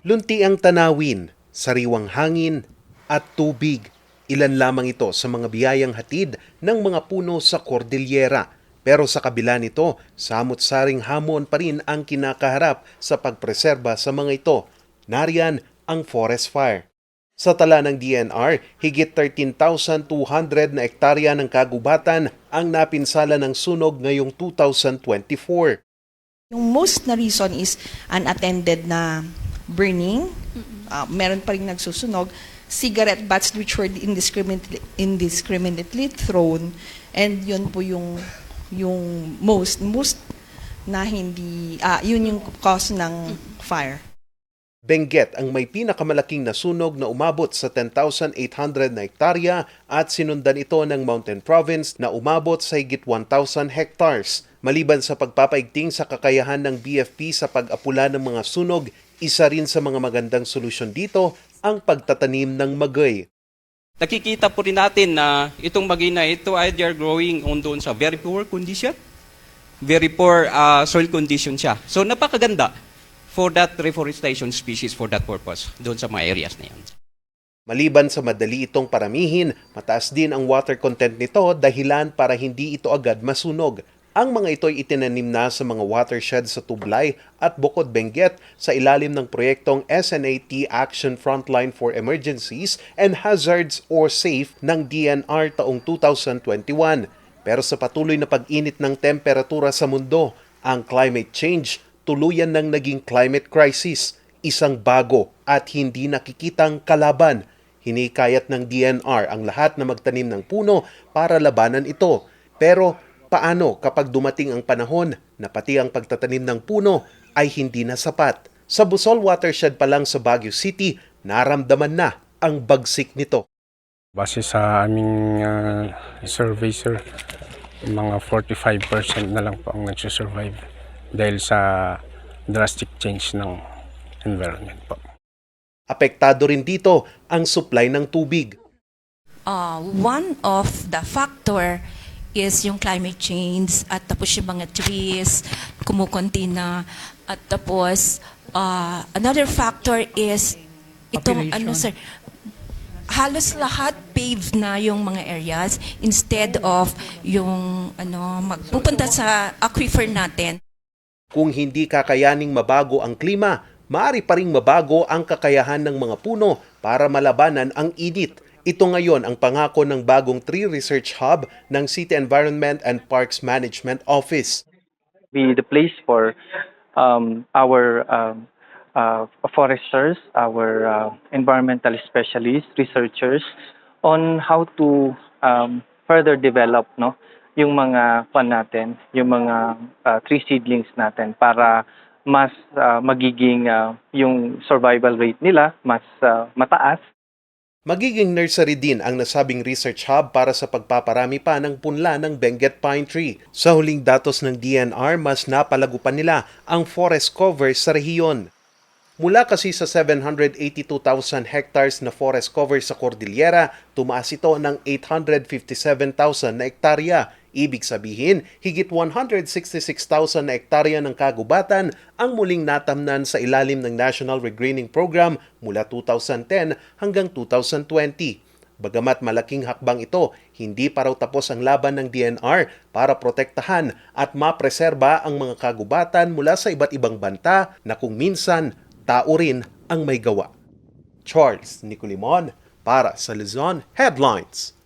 Lunti ang tanawin, sariwang hangin at tubig. Ilan lamang ito sa mga biyayang hatid ng mga puno sa Cordillera. Pero sa kabila nito, samot-saring hamon pa rin ang kinakaharap sa pagpreserba sa mga ito. Nariyan ang forest fire. Sa tala ng DNR, higit 13,200 na ektarya ng kagubatan ang napinsala ng sunog ngayong 2024. Yung most na reason is unattended na burning. Uh, meron pa rin nagsusunog. Cigarette butts which were indiscriminately, indiscriminately thrown. And yun po yung yung most most na hindi ah yun yung cause ng fire. Benguet ang may pinakamalaking nasunog na umabot sa 10,800 na hektarya at sinundan ito ng Mountain Province na umabot sa higit 1,000 hectares. Maliban sa pagpapaigting sa kakayahan ng BFP sa pag-apula ng mga sunog, isa rin sa mga magandang solusyon dito ang pagtatanim ng magay. Nakikita po rin natin na itong magay na ito ay they are growing on doon sa very poor condition. Very poor uh, soil condition siya. So napakaganda for that reforestation species for that purpose doon sa mga areas na yan. Maliban sa madali itong paramihin, mataas din ang water content nito dahilan para hindi ito agad masunog. Ang mga ito ay itinanim na sa mga watershed sa Tublay at Bukod Benguet sa ilalim ng proyektong SNAT Action Frontline for Emergencies and Hazards or SAFE ng DNR taong 2021. Pero sa patuloy na pag-init ng temperatura sa mundo, ang climate change tuluyan ng naging climate crisis, isang bago at hindi nakikitang kalaban. Hinikayat ng DNR ang lahat na magtanim ng puno para labanan ito. Pero paano kapag dumating ang panahon na pati ang pagtatanim ng puno ay hindi na sapat? Sa Busol Watershed pa lang sa Baguio City, naramdaman na ang bagsik nito. Base sa aming ah, survey sir, mga 45% na lang po ang nagsusurvive dahil sa drastic change ng environment po. Apektado rin dito ang supply ng tubig. uh, one of the factor is yung climate change at tapos yung mga trees kumukunti na. At tapos uh, another factor is itong ano sir halos lahat paved na yung mga areas instead of yung ano magpupunta sa aquifer natin. Kung hindi kakayaning mabago ang klima, maaari pa ring mabago ang kakayahan ng mga puno para malabanan ang init. Ito ngayon ang pangako ng bagong Tree Research Hub ng City Environment and Parks Management Office. be the place for um, our um, uh, foresters, our uh, environmental specialists, researchers on how to um, further develop no yung mga pan natin, yung mga uh, tree seedlings natin para mas uh, magiging uh, yung survival rate nila mas uh, mataas Magiging nursery din ang nasabing research hub para sa pagpaparami pa ng punla ng Benguet Pine Tree. Sa huling datos ng DNR, mas napalago pa nila ang forest cover sa rehiyon. Mula kasi sa 782,000 hectares na forest cover sa Cordillera, tumaas ito ng 857,000 na hektarya. Ibig sabihin, higit 166,000 na hektarya ng kagubatan ang muling natamnan sa ilalim ng National Regreening Program mula 2010 hanggang 2020. Bagamat malaking hakbang ito, hindi pa raw tapos ang laban ng DNR para protektahan at mapreserba ang mga kagubatan mula sa iba't ibang banta na kung minsan tao rin ang may gawa. Charles Nicolimon para sa Luzon Headlines.